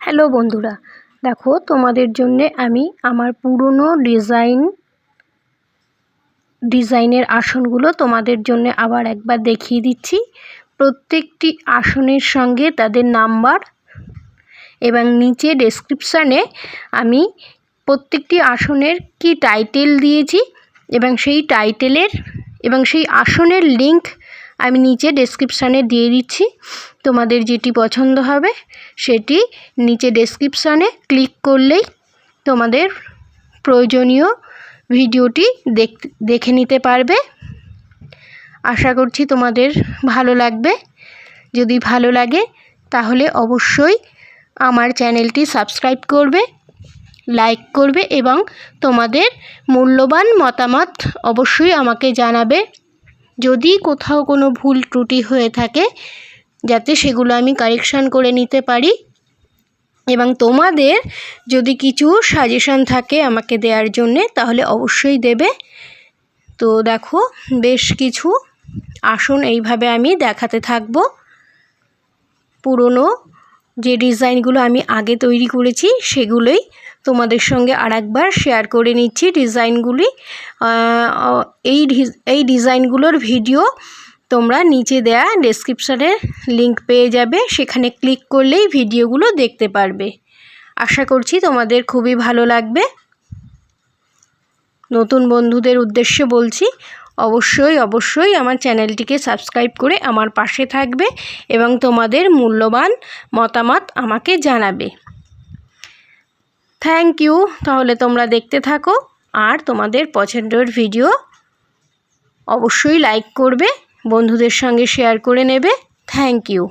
Hello বন্ধুরা, দেখো তোমাদের জন্যে আমি আমার পুরনো ডিজাইন, ডিজাইনের আসনগুলো তোমাদের জন্য আবার একবার দেখিয়ে দিচ্ছি। প্রত্যেকটি আসনের সঙ্গে তাদের নাম্বার এবং নিচে ডেসক্রিপশানে আমি প্রত্যেকটি আসনের কি টাইটেল দিয়েছি এবং সেই টাইটেলের এবং সেই আসনের লিংক আমি নিচে ডেসক্রিপশানে দিয়ে দিচ্ছি। তোমাদের যেটি পছন্দ হবে, সেটি নিচে ডেসক্রিপশানে ক্লিক করলেই তোমাদের প্রয়োজনীয় ভিডিওটি দেখ নিতে পারবে। আশা করছি তোমাদের ভালো লাগবে। যদি ভালো লাগে, তাহলে অবশ্যই আমার চ্যানেলটি সাবস্ক্রাইব করবে লাইক করবে এবং তোমাদের মূল্যবান মতামত অবশ্যই আমাকে জানাবে। যদি কোথাও কোনো ভুল ত্রুটি হয়ে থাকে, যাতে সেগুলো আমি কারেকশান করে নিতে পারি। এবং তোমাদের যদি কিছু সাজেশান থাকে আমাকে দেওয়ার জন্যে, তাহলে অবশ্যই দেবে। তো দেখো, বেশ কিছু আসন এইভাবে আমি দেখাতে থাকব। পুরনো যে ডিজাইনগুলো আমি আগে তৈরি করেছি, সেগুলোই তোমাদের সঙ্গে আর একবার শেয়ার করে নিচ্ছি ডিজাইনগুলি এই এই ডিজাইনগুলোর ভিডিও তোমরা নিচে দেয়া ডেসক্রিপশানে লিংক পেয়ে যাবে। সেখানে ক্লিক করলেই ভিডিওগুলো দেখতে পারবে। আশা করছি তোমাদের খুবই ভালো লাগবে। নতুন বন্ধুদের উদ্দেশ্যে বলছি, অবশ্যই অবশ্যই আমার চ্যানেলটিকে সাবস্ক্রাইব করে আমার পাশে থাকবে এবং তোমাদের মূল্যবান মতামত আমাকে জানাবে। Thank you. তাহলে তোমরা দেখতে থাকো। আর তোমাদের পছন্দের ভিডিও অবশ্যই লাইক করবে, বন্ধুদের সঙ্গে শেয়ার করে নেবে। Thank you.